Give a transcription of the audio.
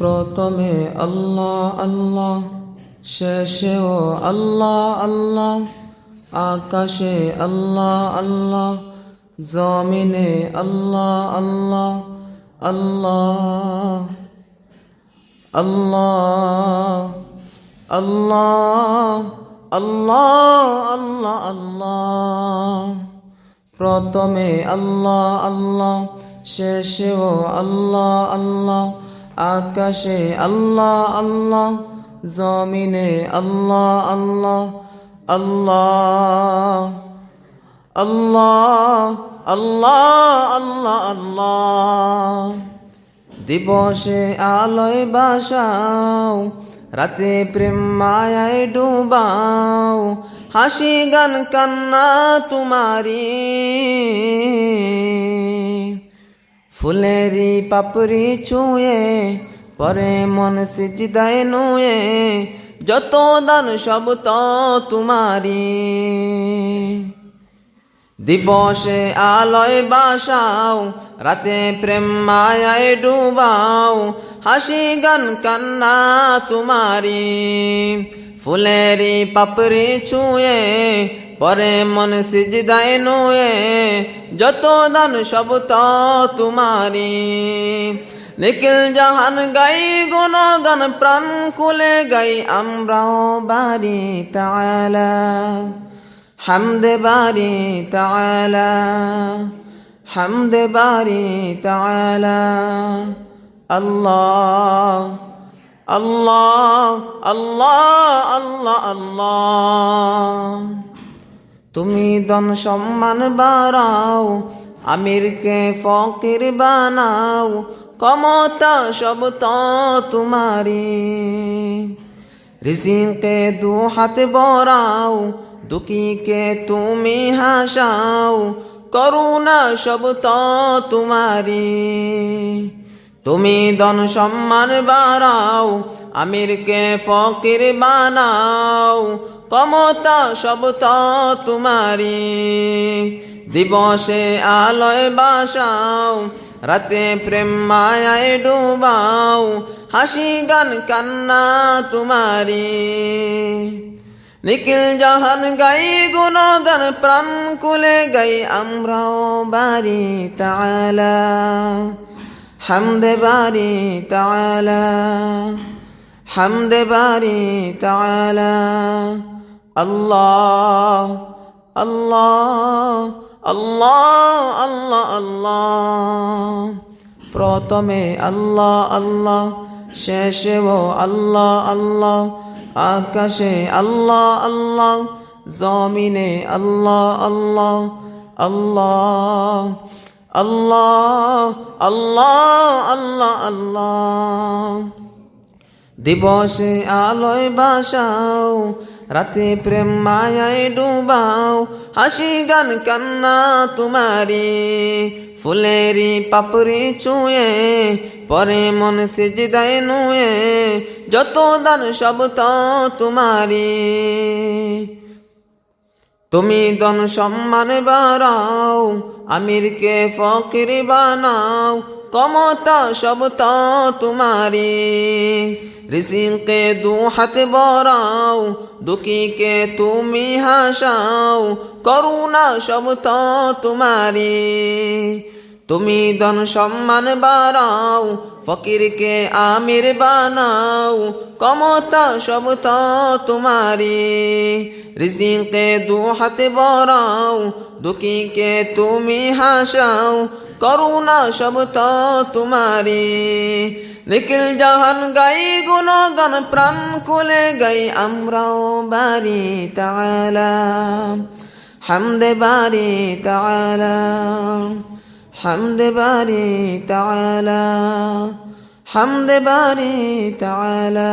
প্রথমে আল্লাহ আল্লাহ শেষেও আল্লাহ আল্লাহ আকাশে আল্লাহ আল্লাহ জমিনে আল্লাহ আল্লাহ আল্লাহ আল্লাহ আল্লাহ আল্লাহ আল্লাহ আল্লাহ প্রথমে আল্লাহ আল্লাহ শেষেও আল্লাহ আল্লাহ আকাশে আল্লাহ আল্লাহ, জমিনে আল্লাহ আল্লাহ আল্লাহ আল্লাহ আল্লাহ আল্লাহ আল্লাহ। দিবসে আলোয় বাসাও, রাতে প্রেম মায়ায় ডুবাও, হাসি গান কান্না তোমারি ফুলেরি পাপড়ি চুয়ে, পরে মন সিজদায় নুয়ে, যত দান সব তো তোমারি দিবসে আলোয় বাসাও, রাতে প্রেম মায়ায় ডুবাও, হাসি গান কান্না তোমারি ফুলেরি পাপড়ি ছুঁয়ে, পরে মন সিজদায় নুয়ে, যত দান সব তো তোমারি নিখিল জাহান গাই গুণ গান প্রাণ কুলে গাই আমরাও বাড়ি তালা। হামদে বাড়ি তালা, হামদে বাড়ি তালা। আল্লাহ আল্লাহ আল্লাহ আল্লাহ আল্লাহ। তুমি দন সম্মান বাড়াও, আমিরকে ফকির বানাও কমতা সব তো তোমারি রিজিকে দু হাত বড়াও দুকিকে তুমি হাসাও, করুণা সব তো তোমারি তুমি দন সম্মান বাড়াও, আমিরকে ফকির বানাও। ক্ষমতা সব তো তোমারি দিবসে আলোয় বাসাও, রাতে প্রেম মায়ায় ডুবাও, হাসি গান কান্না তোমারি নিখিল জাহান গাই গুণগান, প্রাণ কুলে গাই আমরাও বাড়ি তালা। حمد باری تعالی حمد باری تعالی আল্লাহ আল্লাহ আল্লাহ اللہ اللہ প্রথমে আল্লাহ আল্লাহ শেষেও আল্লাহ আল্লাহ, আকাশে আল্লাহ আল্লাহ, জমিনে আল্লাহ আল্লাহ আল্লাহ। আল্লাহ আল্লাহ আল্লাহ আল্লাহ। দিবসে আলোয় বাসাও, রাতে প্রেম মায়ায় ডুবাও, হাসি গান কান্না তোমারি ফুলেরি পাপড়ি চুয়ে, পরে মন সিজদায় নুয়ে, যত দান সব তো তোমারি তুমি দন সম্মান বাড়াও, আমিরকে ফকির বানাও কমতা সব তো তোমারি ঋষিকে দু হাত বড়াও, দুঃখীকে তুমি হাসাও, করুণা সব তো তোমারি তুমি দন সম্মান বাড়াও, ফকিরকে আমির বানাও কমতা সব তো তোমারি ঋষিকে দু হাতে বড়াও, দুঃখীকে তুমি হাসাও, করুণা সব তো তোমারি নিখিল জাহান গাই গুণ গান প্রাণ কুলে গাই আমরাও বাড়ি তালা। হামদে বাড়ি তালা। হামদে বারে তালা হামদে বারে তালা